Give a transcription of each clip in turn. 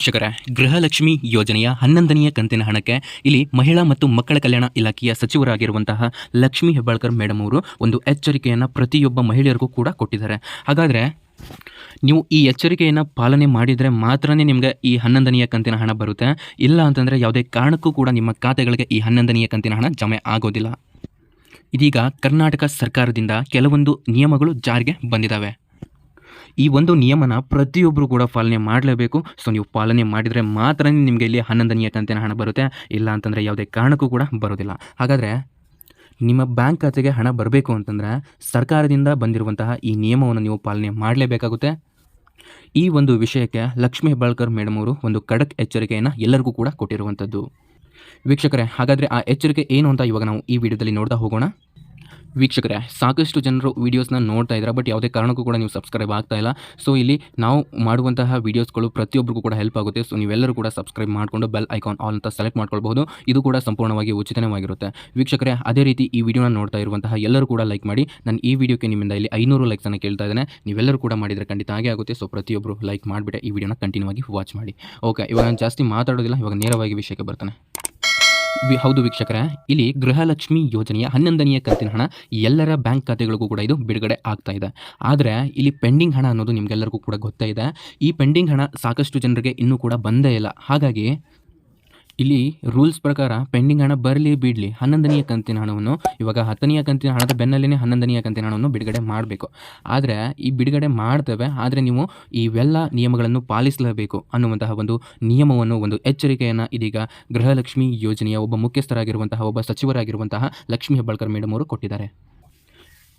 ವೀಕ್ಷಕರೇ ಗೃಹಲಕ್ಷ್ಮಿ ಯೋಜನೆಯ ಹನ್ನೊಂದನೆಯ ಕಂತಿನ ಹಣಕ್ಕೆ ಇಲ್ಲಿ ಮಹಿಳಾ ಮತ್ತು ಮಕ್ಕಳ ಕಲ್ಯಾಣ ಇಲಾಖೆಯ ಸಚಿವರಾಗಿರುವಂತಹ ಲಕ್ಷ್ಮಿ ಹೆಬ್ಬಾಳ್ಕರ್ ಮೇಡಮ್ ಅವರು ಒಂದು ಎಚ್ಚರಿಕೆಯನ್ನು ಪ್ರತಿಯೊಬ್ಬ ಮಹಿಳೆಯರಿಗೂ ಕೂಡ ಕೊಟ್ಟಿದ್ದಾರೆ. ಹಾಗಾದರೆ ನೀವು ಈ ಎಚ್ಚರಿಕೆಯನ್ನು ಪಾಲನೆ ಮಾಡಿದರೆ ಮಾತ್ರನೇ ನಿಮಗೆ ಈ ಹನ್ನೊಂದನೆಯ ಕಂತಿನ ಹಣ ಬರುತ್ತೆ. ಇಲ್ಲ ಅಂತಂದರೆ ಯಾವುದೇ ಕಾರಣಕ್ಕೂ ಕೂಡ ನಿಮ್ಮ ಖಾತೆಗಳಿಗೆ ಈ ಹನ್ನೊಂದನೆಯ ಕಂತಿನ ಹಣ ಜಮೆ ಆಗೋದಿಲ್ಲ. ಇದೀಗ ಕರ್ನಾಟಕ ಸರ್ಕಾರದಿಂದ ಕೆಲವೊಂದು ನಿಯಮಗಳು ಜಾರಿಗೆ ಬಂದಿದ್ದಾವೆ ಈ ಒಂದು ನಿಯಮನ ಪ್ರತಿಯೊಬ್ಬರು ಕೂಡ ಪಾಲನೆ ಮಾಡಲೇಬೇಕು. ಸೊ ನೀವು ಪಾಲನೆ ಮಾಡಿದರೆ ಮಾತ್ರ ನಿಮಗೆ ಇಲ್ಲಿ ಹನ್ನೊಂದನೆಯ ಕಂತಿನ ಹಣ ಬರುತ್ತೆ. ಇಲ್ಲ ಅಂತಂದರೆ ಯಾವುದೇ ಕಾರಣಕ್ಕೂ ಕೂಡ ಬರೋದಿಲ್ಲ. ಹಾಗಾದರೆ ನಿಮ್ಮ ಬ್ಯಾಂಕ್ ಖಾತೆಗೆ ಹಣ ಬರಬೇಕು ಅಂತಂದರೆ ಸರ್ಕಾರದಿಂದ ಬಂದಿರುವಂತಹ ಈ ನಿಯಮವನ್ನು ನೀವು ಪಾಲನೆ ಮಾಡಲೇಬೇಕಾಗುತ್ತೆ. ಈ ಒಂದು ವಿಷಯಕ್ಕೆ ಲಕ್ಷ್ಮೀ ಹೆಬ್ಬಾಳ್ಕರ್ ಮೇಡಮ್ ಅವರು ಒಂದು ಖಡಕ್ ಎಚ್ಚರಿಕೆಯನ್ನು ಎಲ್ಲರಿಗೂ ಕೂಡ ಕೊಟ್ಟಿರುವಂಥದ್ದು. ವೀಕ್ಷಕರೇ, ಹಾಗಾದರೆ ಆ ಎಚ್ಚರಿಕೆ ಏನು ಅಂತ ಇವಾಗ ನಾವು ಈ ವಿಡಿಯೋದಲ್ಲಿ ನೋಡ್ತಾ ಹೋಗೋಣ. ವೀಕ್ಷಕರೇ, ಸಾಕಷ್ಟು ಜನರು ವೀಡಿಯೋಸ್ನ ನೋಡ್ತಾ ಇದ್ದಾರೆ ಬಟ್ ಯಾವುದೇ ಕಾರಣಕ್ಕೂ ಕೂಡ ನೀವು ಸಬ್ಸ್ಕ್ರೈಬ್ ಆಗ್ತಾ ಇಲ್ಲ. ಸೊ ಇಲ್ಲಿ ನಾವು ಮಾಡುವಂತಹ ವೀಡಿಯೋಸ್ಗಳು ಪ್ರತಿಯೊಬ್ಬರಿಗೂ ಕೂಡ ಹೆಲ್ಪ್ ಆಗುತ್ತೆ. ಸೊ ನೀವೆಲ್ಲರೂ ಕೂಡ ಸಬ್ಸ್ಕ್ರೈಬ್ ಮಾಡಿಕೊಂಡು ಬೆಲ್ ಐಕಾನ್ ಆಲ್ ಅಂತ ಸೆಲೆಕ್ಟ್ ಮಾಡ್ಕೊಳ್ಬಹುದು. ಇದು ಕೂಡ ಸಂಪೂರ್ಣವಾಗಿ ಉಚಿತವಾಗಿರುತ್ತೆ. ವೀಕ್ಷಕರೇ, ಅದೇ ರೀತಿ ಈ ವಿಡಿಯೋನ ನೋಡ್ತಾ ಇರುವಂತಹ ಎಲ್ಲರೂ ಕೂಡ ಲೈಕ್ ಮಾಡಿ. ನಾನು ಈ ವಿಡಿಯೋಕ್ಕೆ ನಿಮ್ಮಿಂದ ಇಲ್ಲಿ ಐನೂರು ಲೈಕ್ಸನ್ನು ಕೇಳ್ತಾ ಇದ್ದೇನೆ. ನೀವೆಲ್ಲರೂ ಕೂಡ ಮಾಡಿದರೆ ಖಂಡಿತ ಹಾಗೆ ಆಗುತ್ತೆ. ಸೊ ಪ್ರತಿಯೊಬ್ಬರು ಲೈಕ್ ಮಾಡಿಬಿಟ್ಟೆ ಈ ವಿಡಿಯೋನ ಕಂಟಿನ್ಯೂ ಆಗಿ ವಾಚ್ ಮಾಡಿ. ಓಕೆ ಇವಾಗ ನಾನು ಜಾಸ್ತಿ ಮಾತಾಡೋದಿಲ್ಲ, ಇವಾಗ ನೇರವಾಗಿ ವಿಷಯಕ್ಕೆ ಬರ್ತಾನೆ. ಹೌದು ವೀಕ್ಷಕರ, ಇಲ್ಲಿ ಗೃಹಲಕ್ಷ್ಮಿ ಯೋಜನೆಯ ಹನ್ನೊಂದನೆಯ ಕಂತಿನ ಹಣ ಎಲ್ಲರ ಬ್ಯಾಂಕ್ ಖಾತೆಗಳಿಗೂ ಕೂಡ ಇದು ಬಿಡುಗಡೆ ಆಗ್ತಾ ಇದೆ. ಆದರೆ, ಇಲ್ಲಿ ಪೆಂಡಿಂಗ್ ಹಣ ಅನ್ನೋದು ನಿಮಗೆಲ್ಲರಿಗೂ ಕೂಡ ಗೊತ್ತೇ ಇದೆ. ಈ ಪೆಂಡಿಂಗ್ ಹಣ ಸಾಕಷ್ಟು ಜನರಿಗೆ ಇನ್ನೂ ಕೂಡ ಬಂದೇ ಇಲ್ಲ. ಹಾಗಾಗಿ ಇಲ್ಲಿ ರೂಲ್ಸ್ ಪ್ರಕಾರ ಪೆಂಡಿಂಗ್ ಹಣ ಬರಲಿ ಬಿಡಲಿ ಹನ್ನೊಂದನೆಯ ಕಂತಿನ ಹಣವನ್ನು, ಇವಾಗ ಹತ್ತನೆಯ ಕಂತಿನ ಹಣದ ಬೆನ್ನಲ್ಲೇ ಹನ್ನೊಂದನೆಯ ಕಂತಿನ ಹಣವನ್ನು ಬಿಡುಗಡೆ ಮಾಡಬೇಕು. ಆದರೆ ಈ ಬಿಡುಗಡೆ ಮಾಡ್ತೇವೆ, ಆದರೆ ನೀವು ಇವೆಲ್ಲ ನಿಯಮಗಳನ್ನು ಪಾಲಿಸಲೇಬೇಕು ಅನ್ನುವಂತಹ ಒಂದು ನಿಯಮವನ್ನು, ಒಂದು ಎಚ್ಚರಿಕೆಯನ್ನು ಇದೀಗ ಗೃಹಲಕ್ಷ್ಮಿ ಯೋಜನೆಯ ಒಬ್ಬ ಮುಖ್ಯಸ್ಥರಾಗಿರುವಂತಹ, ಒಬ್ಬ ಸಚಿವರಾಗಿರುವಂತಹ ಲಕ್ಷ್ಮೀ ಹೆಬ್ಬಾಳ್ಕರ್ ಮೇಡಮ್ ಅವರು ಕೊಟ್ಟಿದ್ದಾರೆ.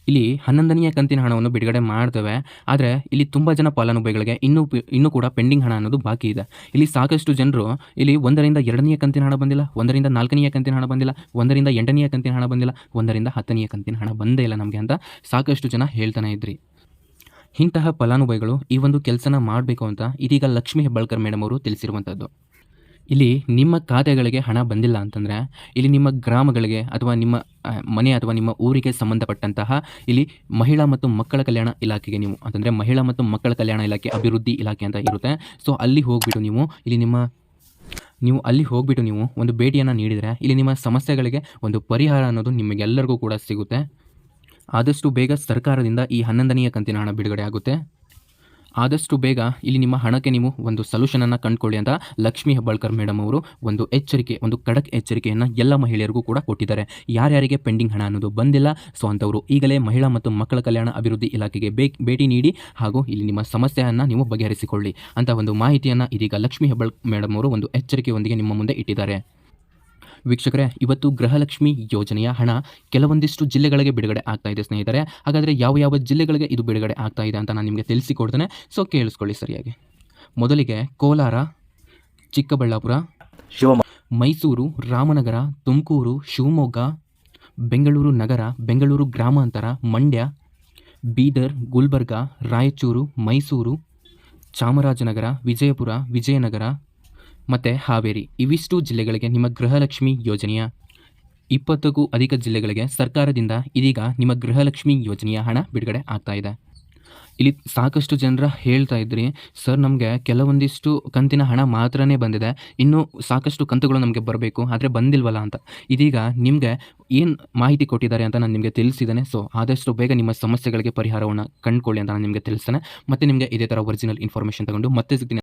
ಇಲ್ಲಿ ಹನ್ನೊಂದನೆಯ ಕಂತಿನ ಹಣವನ್ನು ಬಿಡುಗಡೆ ಮಾಡ್ತೇವೆ. ಆದರೆ ಇಲ್ಲಿ ತುಂಬ ಜನ ಫಲಾನುಭವಿಗಳಿಗೆ ಇನ್ನೂ ಇನ್ನೂ ಕೂಡ ಪೆಂಡಿಂಗ್ ಹಣ ಅನ್ನೋದು ಬಾಕಿ ಇದೆ. ಇಲ್ಲಿ ಸಾಕಷ್ಟು ಜನರು ಇಲ್ಲಿ ಒಂದರಿಂದ ಎರಡನೆಯ ಕಂತಿನ ಹಣ ಬಂದಿಲ್ಲ, ಒಂದರಿಂದ ನಾಲ್ಕನೆಯ ಕಂತಿನ ಹಣ ಬಂದಿಲ್ಲ, ಒಂದರಿಂದ ಎಂಟನೆಯ ಕಂತಿನ ಹಣ ಬಂದಿಲ್ಲ, ಒಂದರಿಂದ ಹತ್ತನೆಯ ಕಂತಿನ ಹಣ ಬಂದೇ ಇಲ್ಲ ನಮಗೆ ಅಂತ ಸಾಕಷ್ಟು ಜನ ಹೇಳ್ತಾನೆ ಇದ್ರಿ. ಇಂತಹ ಫಲಾನುಭವಿಗಳು ಈ ಒಂದು ಕೆಲಸನ ಮಾಡಬೇಕು ಅಂತ ಇದೀಗ ಲಕ್ಷ್ಮೀ ಹೆಬ್ಬಾಳ್ಕರ್ ಮೇಡಮ್ ಅವರು ತಿಳಿಸಿರುವಂಥದ್ದು ಇಲ್ಲಿ ನಿಮ್ಮ ಖಾತೆಗಳಿಗೆ ಹಣ ಬಂದಿಲ್ಲ ಅಂತಂದರೆ, ಇಲ್ಲಿ ನಿಮ್ಮ ಗ್ರಾಮಗಳಿಗೆ ಅಥವಾ ನಿಮ್ಮ ಮನೆ ಅಥವಾ ನಿಮ್ಮ ಊರಿಗೆ ಸಂಬಂಧಪಟ್ಟಂತಹ ಇಲ್ಲಿ ಮಹಿಳಾ ಮತ್ತು ಮಕ್ಕಳ ಕಲ್ಯಾಣ ಇಲಾಖೆಗೆ ನೀವು, ಅಂತಂದರೆ ಮಹಿಳಾ ಮತ್ತು ಮಕ್ಕಳ ಕಲ್ಯಾಣ ಇಲಾಖೆ, ಅಭಿವೃದ್ಧಿ ಇಲಾಖೆ ಅಂತ ಇರುತ್ತೆ. ಸೊ ಅಲ್ಲಿ ಹೋಗ್ಬಿಟ್ಟು ನೀವು, ಇಲ್ಲಿ ನಿಮ್ಮ, ನೀವು ಅಲ್ಲಿ ಹೋಗ್ಬಿಟ್ಟು ನೀವು ಒಂದು ಭೇಟಿಯನ್ನು ನೀಡಿದರೆ, ಇಲ್ಲಿ ನಿಮ್ಮ ಸಮಸ್ಯೆಗಳಿಗೆ ಒಂದು ಪರಿಹಾರ ಅನ್ನೋದು ನಿಮಗೆಲ್ಲರಿಗೂ ಕೂಡ ಸಿಗುತ್ತೆ. ಆದಷ್ಟು ಬೇಗ ಸರ್ಕಾರದಿಂದ ಈ ಹನ್ನೊಂದನೆಯ ಕಂತಿನ ಹಣ ಬಿಡುಗಡೆ ಆಗುತ್ತೆ. ಆದಷ್ಟು ಬೇಗ ಇಲ್ಲಿ ನಿಮ್ಮ ಹಣಕ್ಕೆ ನೀವು ಒಂದು ಸೊಲ್ಯೂಷನನ್ನು ಕಂಡುಕೊಳ್ಳಿ ಅಂತ ಲಕ್ಷ್ಮೀ ಹೆಬ್ಬಾಳ್ಕರ್ ಮೇಡಮ್ ಅವರು ಒಂದು ಎಚ್ಚರಿಕೆ, ಒಂದು ಖಡಕ್ ಎಚ್ಚರಿಕೆಯನ್ನು ಎಲ್ಲ ಮಹಿಳೆಯರಿಗೂ ಕೂಡ ಕೊಟ್ಟಿದ್ದಾರೆ. ಯಾರ್ಯಾರಿಗೆ ಪೆಂಡಿಂಗ್ ಹಣ ಅನ್ನೋದು ಬಂದಿಲ್ಲ ಸೊ ಅಂಥವರು ಈಗಲೇ ಮಹಿಳಾ ಮತ್ತು ಮಕ್ಕಳ ಕಲ್ಯಾಣ ಅಭಿವೃದ್ಧಿ ಇಲಾಖೆಗೆ ಭೇಟಿ ನೀಡಿ ಹಾಗೂ ಇಲ್ಲಿ ನಿಮ್ಮ ಸಮಸ್ಯೆಯನ್ನು ನೀವು ಬಗೆಹರಿಸಿಕೊಳ್ಳಿ ಅಂತ ಒಂದು ಮಾಹಿತಿಯನ್ನು ಇದೀಗ ಲಕ್ಷ್ಮೀ ಹೆಬ್ಬಾಳ್ ಮೇಡಮ್ ಅವರು ಒಂದು ಎಚ್ಚರಿಕೆಯೊಂದಿಗೆ ನಿಮ್ಮ ಮುಂದೆ ಇಟ್ಟಿದ್ದಾರೆ. ವೀಕ್ಷಕರೇ ಇವತ್ತು ಗೃಹಲಕ್ಷ್ಮಿ ಯೋಜನೆಯ ಹಣ ಕೆಲವೊಂದಿಷ್ಟು ಜಿಲ್ಲೆಗಳಿಗೆ ಬಿಡುಗಡೆ ಆಗ್ತಾ ಇದೆ ಸ್ನೇಹಿತರೆ. ಹಾಗಾದರೆ ಯಾವ ಯಾವ ಜಿಲ್ಲೆಗಳಿಗೆ ಇದು ಬಿಡುಗಡೆ ಆಗ್ತಾ ಇದೆ ಅಂತ ನಾನು ನಿಮಗೆ ತಿಳಿಸಿಕೊಡ್ತೇನೆ. ಸೊ ಕೇಳಿಸ್ಕೊಳ್ಳಿ ಸರಿಯಾಗಿ. ಮೊದಲಿಗೆ ಕೋಲಾರ ಚಿಕ್ಕಬಳ್ಳಾಪುರ ಶಿವಮೊಗ್ಗ. ಮೈಸೂರು ರಾಮನಗರ ತುಮಕೂರು ಶಿವಮೊಗ್ಗ ಬೆಂಗಳೂರು ನಗರ ಬೆಂಗಳೂರು ಗ್ರಾಮಾಂತರ ಮಂಡ್ಯ ಬೀದರ್ ಗುಲ್ಬರ್ಗ ರಾಯಚೂರು ಮೈಸೂರು ಚಾಮರಾಜನಗರ ವಿಜಯಪುರ ವಿಜಯನಗರ ಮತ್ತು ಹಾವೇರಿ. ಇವಿಷ್ಟು ಜಿಲ್ಲೆಗಳಿಗೆ ನಿಮ್ಮ ಗೃಹಲಕ್ಷ್ಮಿ ಯೋಜನೆಯ ಇಪ್ಪತ್ತಕ್ಕೂ ಅಧಿಕ ಜಿಲ್ಲೆಗಳಿಗೆ ಸರ್ಕಾರದಿಂದ ಇದೀಗ ನಿಮ್ಮ ಗೃಹಲಕ್ಷ್ಮಿ ಯೋಜನೆಯ ಹಣ ಬಿಡುಗಡೆ ಆಗ್ತಾ ಇದೆ. ಇಲ್ಲಿ ಸಾಕಷ್ಟು ಜನರ ಹೇಳ್ತಾ ಇದ್ರಿ, ಸರ್, ನಮಗೆ ಕೆಲವೊಂದಿಷ್ಟು ಕಂತಿನ ಹಣ ಮಾತ್ರನೇ ಬಂದಿದೆ. ಇನ್ನೂ ಸಾಕಷ್ಟು ಕಂತುಗಳು ನಮಗೆ ಬರಬೇಕು. ಆದರೆ ಬಂದಿಲ್ವಲ್ಲ ಅಂತ. ಇದೀಗ ನಿಮಗೆ ಏನು ಮಾಹಿತಿ ಕೊಟ್ಟಿದ್ದಾರೆ ಅಂತ ನಾನು ನಿಮಗೆ ತಿಳಿಸಿದ್ದೇನೆ. ಸೊ ಆದಷ್ಟು ಬೇಗ ನಿಮ್ಮ ಸಮಸ್ಯೆಗಳಿಗೆ ಪರಿಹಾರವನ್ನು ಕಂಡುಕೊಳ್ಳಿ ಅಂತ ನಾನು ನಿಮಗೆ ತಿಳಿಸ್ತೇನೆ. ಮತ್ತು ನಿಮಗೆ ಇದೇ ಥರ ಒರಿಜಿನಲ್ ಇನ್ಫಾರ್ಮೇಷನ್ ತಗೊಂಡು ಮತ್ತೆ ಸಿಗ್ತೀನಿ.